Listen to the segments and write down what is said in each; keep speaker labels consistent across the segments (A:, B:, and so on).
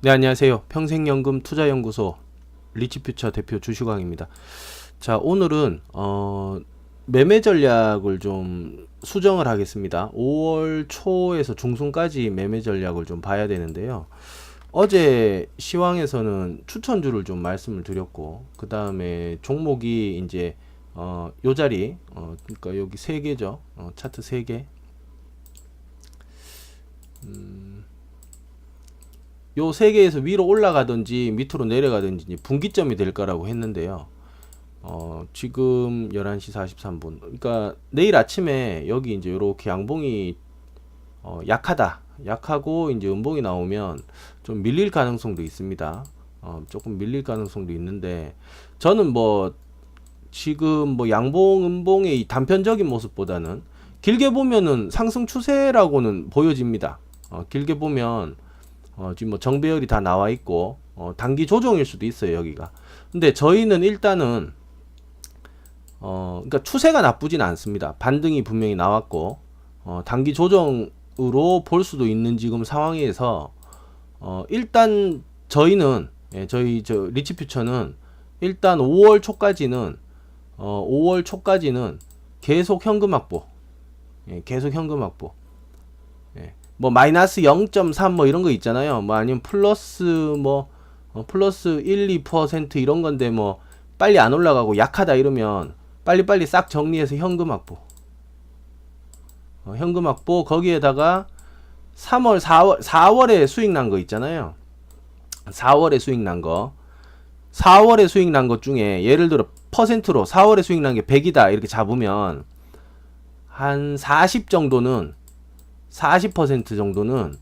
A: 네, 안녕하세요. 평생연금 투자연구소 리치퓨처 대표 주시광입니다. 자, 오늘은 어, 매매 전략을 좀 수정을 하겠습니다. 5월 초에서 중순까지 매매 전략을 좀 봐야 되는데요. 어제 시황에서는 추천주를 좀 말씀을 드렸고, 그 다음에 종목이 이제 어, 요 자리, 어, 그러니까 여기 세 개죠. 어, 차트 세 개. 요 세 개에서 위로 올라가든지 밑으로 내려가든지 분기점이 될 거라고 했는데요. 어, 지금 11시 43분. 그러니까 내일 아침에 여기 이제 요렇게 양봉이 어, 약하다. 약하고 이제 음봉이 나오면 좀 밀릴 가능성도 있습니다. 어, 조금 밀릴 가능성도 있는데 저는 뭐 지금 뭐 양봉 음봉의 이 단편적인 모습보다는 길게 보면은 상승 추세라고는 보여집니다. 어, 길게 보면 어, 지금 뭐 정배열이 다 나와 있고 어, 단기 조정일 수도 있어요 여기가. 근데 저희는 일단은 어, 그러니까 추세가 나쁘진 않습니다. 반등이 분명히 나왔고 어, 단기 조정으로 볼 수도 있는 지금 상황에서 어, 일단 저희는 예, 저희 저 리치퓨처는 일단 5월 초까지는 어, 5월 초까지는 계속 현금 확보, 예, 계속 현금 확보. 예, 뭐 마이너스 0.3 뭐 이런 거 있잖아요. 뭐 아니면 플러스 뭐 어, 플러스 1, 2% 이런 건데 뭐 빨리 안 올라가고 약하다 이러면 빨리빨리 싹 정리해서 현금 확보. 어, 현금 확보 거기에다가 3월, 4월, 4월에 수익 난 거 있잖아요. 4월에 수익 난 거. 4월에 수익 난 것 중에 예를 들어 퍼센트로 4월에 수익 난 게 100이다 이렇게 잡으면 한 40 정도는 40% 정도는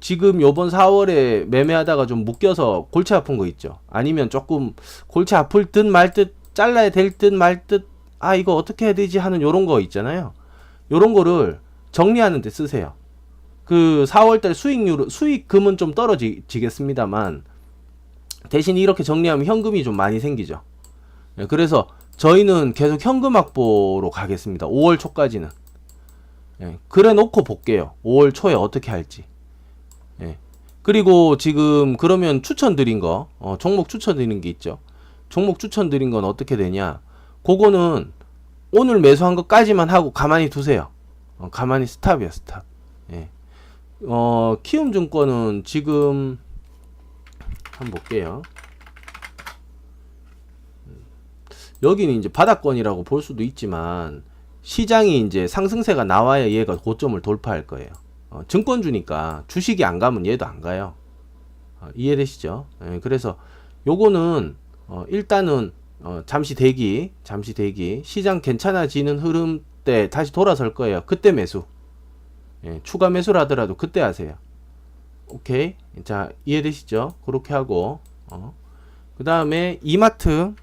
A: 지금 요번 4월에 매매하다가 좀 묶여서 골치 아픈 거 있죠. 아니면 조금 골치 아플 듯 말 듯 잘라야 될 듯 말 듯 아 이거 어떻게 해야 되지 하는 요런 거 있잖아요. 요런 거를 정리하는 데 쓰세요. 그 4월 달 수익률 수익금은 좀 떨어지겠습니다만 대신 이렇게 정리하면 현금이 좀 많이 생기죠. 예, 그래서 저희는 계속 현금 확보로 가겠습니다. 5월 초까지는. 예, 그래 놓고 볼게요. 5월 초에 어떻게 할지. 예. 그리고 지금 그러면 추천드린 거, 어, 종목 추천드린 게 있죠. 종목 추천드린 건 어떻게 되냐? 그거는 오늘 매수한 것까지만 하고 가만히 두세요. 어, 가만히 스탑이야, 스탑. 예. 어, 키움증권은 지금 한번 볼게요. 여기는 이제 바닥권이라고 볼 수도 있지만 시장이 이제 상승세가 나와야 얘가 고점을 돌파할 거예요. 어, 증권주니까 주식이 안 가면 얘도 안 가요. 어, 이해되시죠? 예, 그래서 요거는 어, 일단은 어, 잠시 대기, 잠시 대기. 시장 괜찮아지는 흐름 때 다시 돌아설 거예요. 그때 매수. 예, 추가 매수를 하더라도 그때 하세요. 오케이. 자, 이해되시죠? 그렇게 하고, 어. 그 다음에 이마트.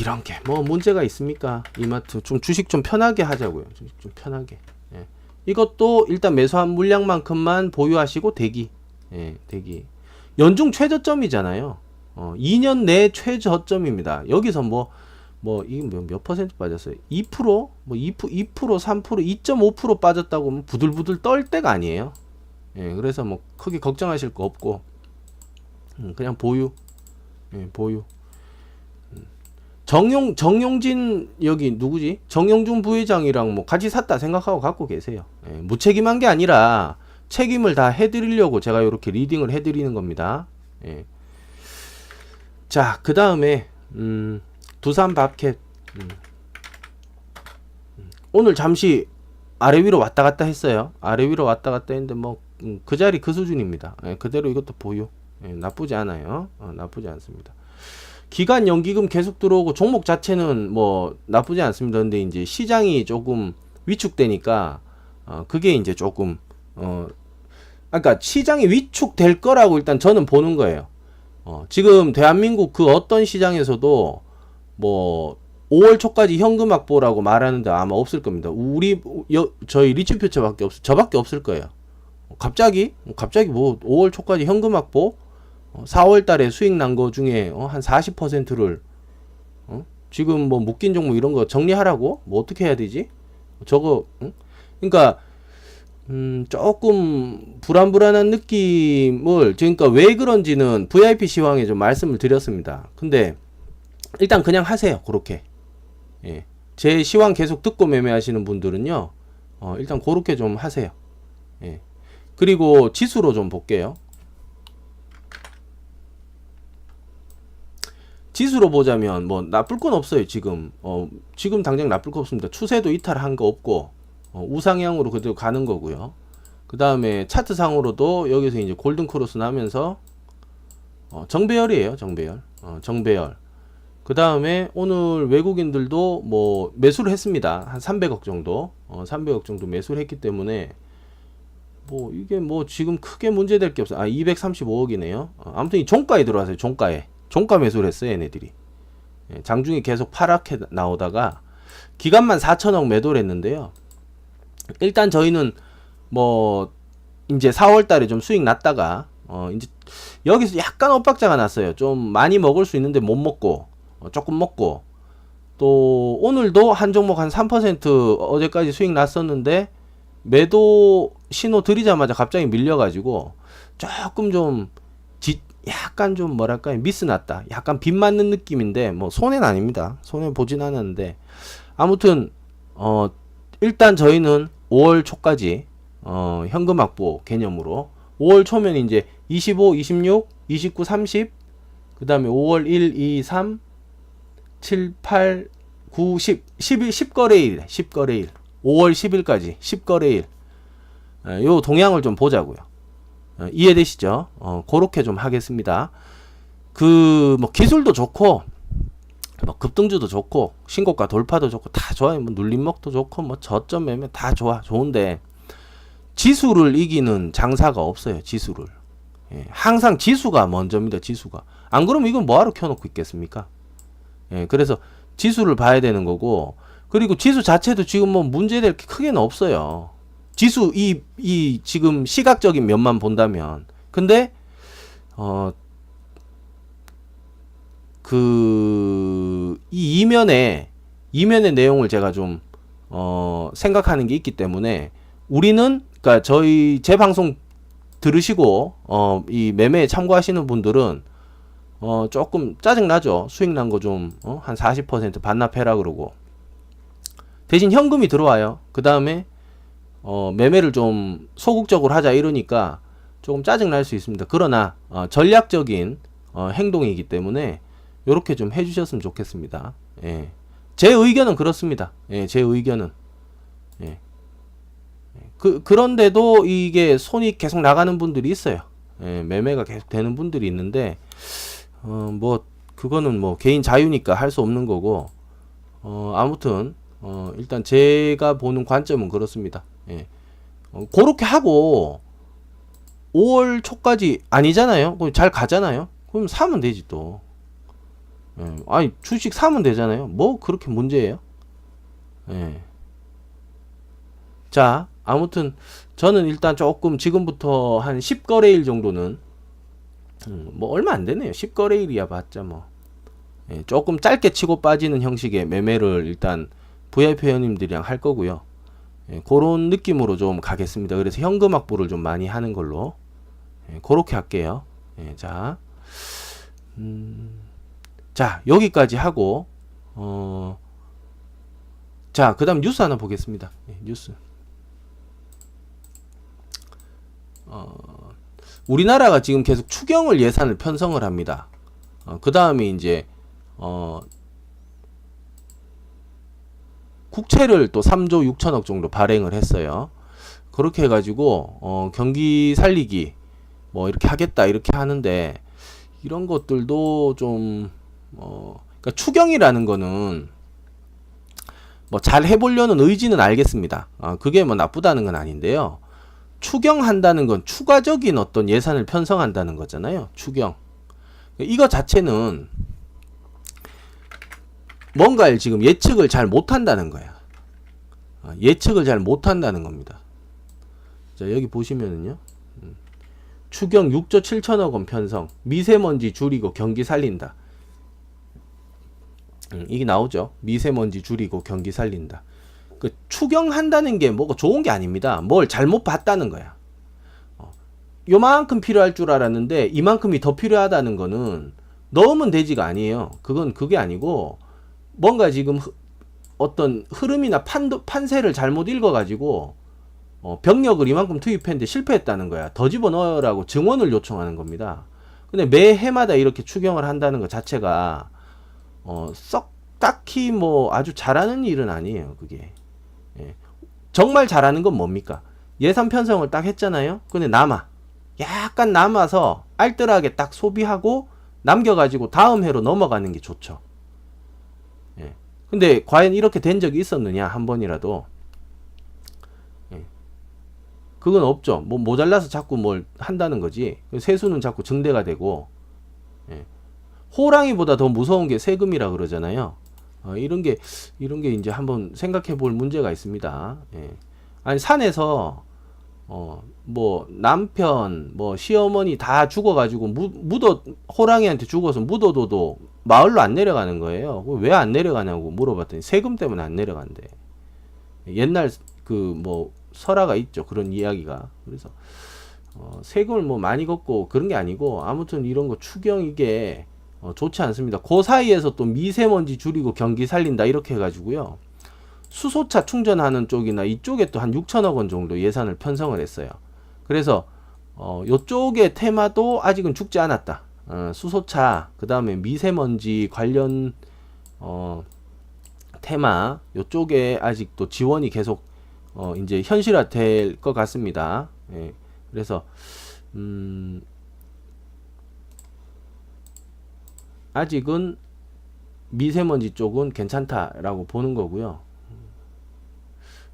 A: 이런 게 뭐 문제가 있습니까? 이마트. 좀 주식 좀 편하게 하자고요. 주식 좀 편하게. 예. 이것도 일단 매수한 물량만큼만 보유하시고 대기. 예, 대기. 연중 최저점이잖아요. 어, 2년 내 최저점입니다. 여기서 뭐, 뭐, 이게 몇, 몇 퍼센트 빠졌어요? 2%? 뭐 2%, 2%, 3%, 2.5% 빠졌다고 하면 부들부들 떨 때가 아니에요. 예, 그래서 뭐 크게 걱정하실 거 없고, 음, 그냥 보유. 예, 보유. 음. 정용, 정용진, 여기 누구지? 정용준 부회장이랑 뭐 같이 샀다 생각하고 갖고 계세요. 예, 무책임한 게 아니라 책임을 다 해드리려고 제가 이렇게 리딩을 해드리는 겁니다. 예. 자, 그 다음에, 음, 두산 밥캣. 음. 음. 오늘 잠시 아래 위로 왔다 갔다 했어요. 아래 위로 왔다 갔다 했는데 뭐, 음, 그 자리 그 수준입니다. 예, 그대로 이것도 보유. 예, 나쁘지 않아요. 어, 나쁘지 않습니다. 기간 연기금 계속 들어오고 종목 자체는 뭐 나쁘지 않습니다. 근데 이제 시장이 조금 위축되니까 어, 그게 이제 조금 어, 그러니까 시장이 위축될 거라고 일단 저는 보는 거예요. 어, 지금 대한민국 그 어떤 시장에서도 뭐 5월 초까지 현금 확보라고 말하는데 아마 없을 겁니다. 우리 여, 저희 리치퓨처밖에 없 저밖에 없을 거예요. 갑자기 갑자기 뭐 5월 초까지 현금 확보 4월 달에 수익 난 거 중에 어, 한 40%를 어? 지금 뭐 묶인 종목 이런 거 정리하라고 뭐 어떻게 해야 되지? 저거 응? 그러니까 음, 조금 불안불안한 느낌을 그러니까 왜 그런지는 VIP 시황에 좀 말씀을 드렸습니다. 근데 일단 그냥 하세요. 그렇게. 예. 제 시황 계속 듣고 매매하시는 분들은요. 어, 일단 그렇게 좀 하세요. 예. 그리고 지수로 좀 볼게요. 지수로 보자면 뭐 나쁠 건 없어요 지금. 어 지금 당장 나쁠 거 없습니다. 추세도 이탈한 거 없고 어, 우상향으로 그대로 가는 거고요. 그 다음에 차트상으로도 여기서 이제 골든 크로스 나면서 어, 정배열이에요 정배열. 어, 정배열. 그 다음에 오늘 외국인들도 뭐 매수를 했습니다. 한 300억 정도. 어, 300억 정도 매수를 했기 때문에 뭐 이게 뭐 지금 크게 문제될 게 없어요. 아 235억이네요. 어, 아무튼 이 종가에 들어와서요 종가에 종가 매수를 했어요, 얘네들이. 예, 장중에 계속 파랗게 나오다가 기간만 4천억 매도를 했는데요. 일단 저희는 뭐 이제 4월 달에 좀 수익 났다가 어 이제 여기서 약간 엇박자가 났어요. 좀 많이 먹을 수 있는데 못 먹고 어, 조금 먹고 또 오늘도 한 종목 한 3% 어제까지 수익 났었는데 매도 신호 들이자마자 갑자기 밀려가지고 조금 좀 지, 약간 좀 뭐랄까요 미스 났다. 약간 빗 맞는 느낌인데 뭐 손해는 아닙니다. 손해 보진 않았는데. 아무튼 어 일단 저희는 5월 초까지 어 현금 확보 개념으로 5월 초면 이제 25, 26, 29, 30 그 다음에 5월 1, 2, 3 7, 8, 9, 10 11 10거래일 10거래일. 5월 10일까지 10거래일. 요 동향을 좀 보자고요. 어, 이해되시죠? 어, 그렇게 좀 하겠습니다. 그, 뭐, 기술도 좋고, 뭐, 급등주도 좋고, 신고가 돌파도 좋고, 다 좋아요. 뭐, 눌림목도 좋고, 뭐, 저점 매매 다 좋아. 좋은데, 지수를 이기는 장사가 없어요. 지수를. 예, 항상 지수가 먼저입니다. 지수가. 안 그러면 이건 뭐하러 켜놓고 있겠습니까? 예, 그래서 지수를 봐야 되는 거고, 그리고 지수 자체도 지금 뭐 문제될 게 크게는 없어요. 지수 이 이 지금 시각적인 면만 본다면 근데 어 그 이 이면에 이면의 내용을 제가 좀 어 생각하는 게 있기 때문에 우리는 그러니까 저희 제 방송 들으시고 어 이 매매에 참고하시는 분들은 어 조금 짜증 나죠. 수익 난 거좀 어? 한 40% 반납해라 그러고 대신 현금이 들어와요. 그 다음에 어, 매매를 좀 소극적으로 하자 이러니까 조금 짜증 날 수 있습니다. 그러나 어, 전략적인 어, 행동이기 때문에 이렇게 좀 해주셨으면 좋겠습니다. 예. 제 의견은 그렇습니다. 예, 제 의견은 예. 그 그런데도 이게 손이 계속 나가는 분들이 있어요. 예, 매매가 계속 되는 분들이 있는데 어, 뭐 그거는 뭐 개인 자유니까 할 수 없는 거고 어, 아무튼 어, 일단 제가 보는 관점은 그렇습니다. 예. 어, 그렇게 하고 5월 초까지 아니잖아요. 그럼 잘 가잖아요. 그럼 사면 되지 또. 예. 아니 주식 사면 되잖아요. 뭐 그렇게 문제예요? 예. 자 아무튼 저는 일단 조금 지금부터 한 10거래일 정도는 음, 뭐 얼마 안 되네요. 10거래일이야 봤자 뭐. 예, 조금 짧게 치고 빠지는 형식의 매매를 일단 VIP 회원님들이랑 할 거고요. 예, 그런 느낌으로 좀 가겠습니다. 그래서 현금 확보를 좀 많이 하는 걸로 예, 그렇게 할게요. 예, 자, 음, 자 여기까지 하고 어, 자 그다음 뉴스 하나 보겠습니다. 예, 뉴스. 어, 우리나라가 지금 계속 추경을 예산을 편성을 합니다. 어, 그 다음에 이제 어, 국채를 또 3조 6천억 정도 발행을 했어요. 그렇게 해가지고 어, 경기 살리기 뭐 이렇게 하겠다 이렇게 하는데 이런 것들도 좀 어, 그러니까 추경이라는 거는 뭐 잘 해보려는 의지는 알겠습니다. 어, 그게 뭐 나쁘다는 건 아닌데요. 추경한다는 건 추가적인 어떤 예산을 편성한다는 거잖아요. 추경. 이거 자체는 뭔가를 지금 예측을 잘 못한다는 거야. 아, 예측을 잘 못한다는 겁니다. 자 여기 보시면은요. 음, 추경 6조 7천억 원 편성, 미세먼지 줄이고 경기 살린다. 음, 이게 나오죠. 미세먼지 줄이고 경기 살린다. 그 추경한다는 게 뭐가 좋은 게 아닙니다. 뭘 잘못 봤다는 거야. 어, 요만큼 필요할 줄 알았는데 이만큼이 더 필요하다는 거는 넣으면 되지가 아니에요. 그건 그게 아니고 뭔가 지금 흐- 어떤 흐름이나 판도, 판세를 잘못 읽어가지고 어, 병력을 이만큼 투입했는데 실패했다는 거야. 더 집어넣으라고 증원을 요청하는 겁니다. 근데 매 해마다 이렇게 추경을 한다는 것 자체가 어, 썩 딱히 뭐 아주 잘하는 일은 아니에요. 그게 예. 정말 잘하는 건 뭡니까? 예산 편성을 딱 했잖아요. 근데 남아 약간 남아서 알뜰하게 딱 소비하고 남겨가지고 다음 해로 넘어가는 게 좋죠. 예. 근데 과연 이렇게 된 적이 있었느냐 한 번이라도 예. 그건 없죠. 뭐 모자라서 자꾸 뭘 한다는 거지. 세수는 자꾸 증대가 되고 예. 호랑이보다 더 무서운 게 세금이라 그러잖아요. 어, 이런 게 이런 게 이제 한번 생각해 볼 문제가 있습니다. 예. 아니 산에서 어 뭐 남편 뭐 시어머니 다 죽어가지고 무, 묻어 호랑이한테 죽어서 묻어둬도 마을로 안 내려가는 거예요. 왜 안 내려가냐고 물어봤더니 세금 때문에 안 내려간대. 옛날 그 뭐 설화가 있죠 그런 이야기가 그래서 어, 세금을 뭐 많이 걷고 그런 게 아니고 아무튼 이런 거 추경 이게 어, 좋지 않습니다. 그 사이에서 또 미세먼지 줄이고 경기 살린다 이렇게 해가지고요. 수소차 충전하는 쪽이나 이쪽에 또 한 6천억 원 정도 예산을 편성을 했어요. 그래서 어, 요쪽의 테마도 아직은 죽지 않았다. 어, 수소차, 그 다음에 미세먼지 관련 어, 테마 요쪽에 아직도 지원이 계속 어, 이제 현실화될 것 같습니다. 예. 그래서 음, 아직은 미세먼지 쪽은 괜찮다라고 보는 거고요.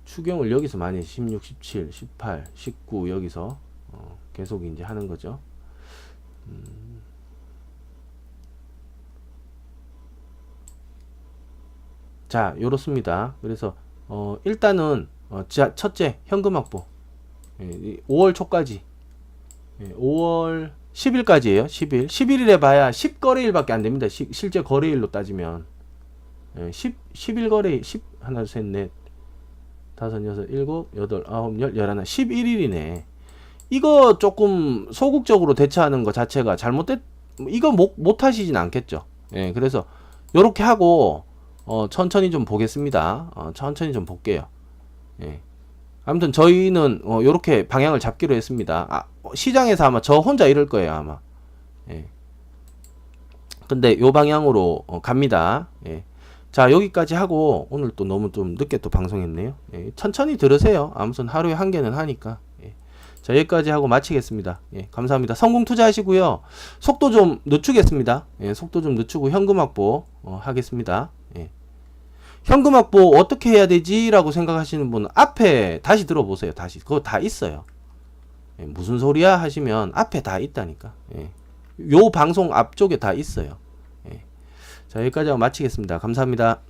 A: 추경을 여기서 많이 16, 17, 18, 19 여기서 어, 계속 이제 하는 거죠. 음. 자, 요렇습니다. 그래서 어, 일단은 어, 자, 첫째 현금 확보. 예, 이 5월 초까지. 예, 5월 10일까지예요. 10일. 11일에 봐야 10거래일밖에 안 됩니다. 시, 실제 거래일로 따지면. 예, 10 11 거래 10 하나 둘 셋 넷 다섯 여섯 일곱 여덟 아홉 열 열하나 11일이네. 이거 조금 소극적으로 대처하는 것 자체가 잘못됐 이거 못, 못 하시진 않겠죠. 예, 그래서 요렇게 하고 어, 천천히 좀 보겠습니다. 어, 천천히 좀 볼게요. 예. 아무튼 저희는 어, 요렇게 방향을 잡기로 했습니다. 아, 어, 시장에서 아마 저 혼자 이럴 거예요, 아마. 예. 근데 요 방향으로 어, 갑니다. 예. 자, 여기까지 하고 오늘 또 너무 좀 늦게 또 방송했네요. 예. 천천히 들으세요. 아무튼 하루에 한 개는 하니까. 예. 자, 여기까지 하고 마치겠습니다. 예, 감사합니다. 성공 투자하시고요. 속도 좀 늦추겠습니다. 예, 속도 좀 늦추고 현금 확보 어, 하겠습니다. 예. 현금 확보 어떻게 해야 되지라고 생각하시는 분은 앞에 다시 들어보세요. 다시 그거 다 있어요. 예, 무슨 소리야 하시면 앞에 다 있다니까. 예. 요 방송 앞쪽에 다 있어요. 예. 자 여기까지 마치겠습니다. 감사합니다.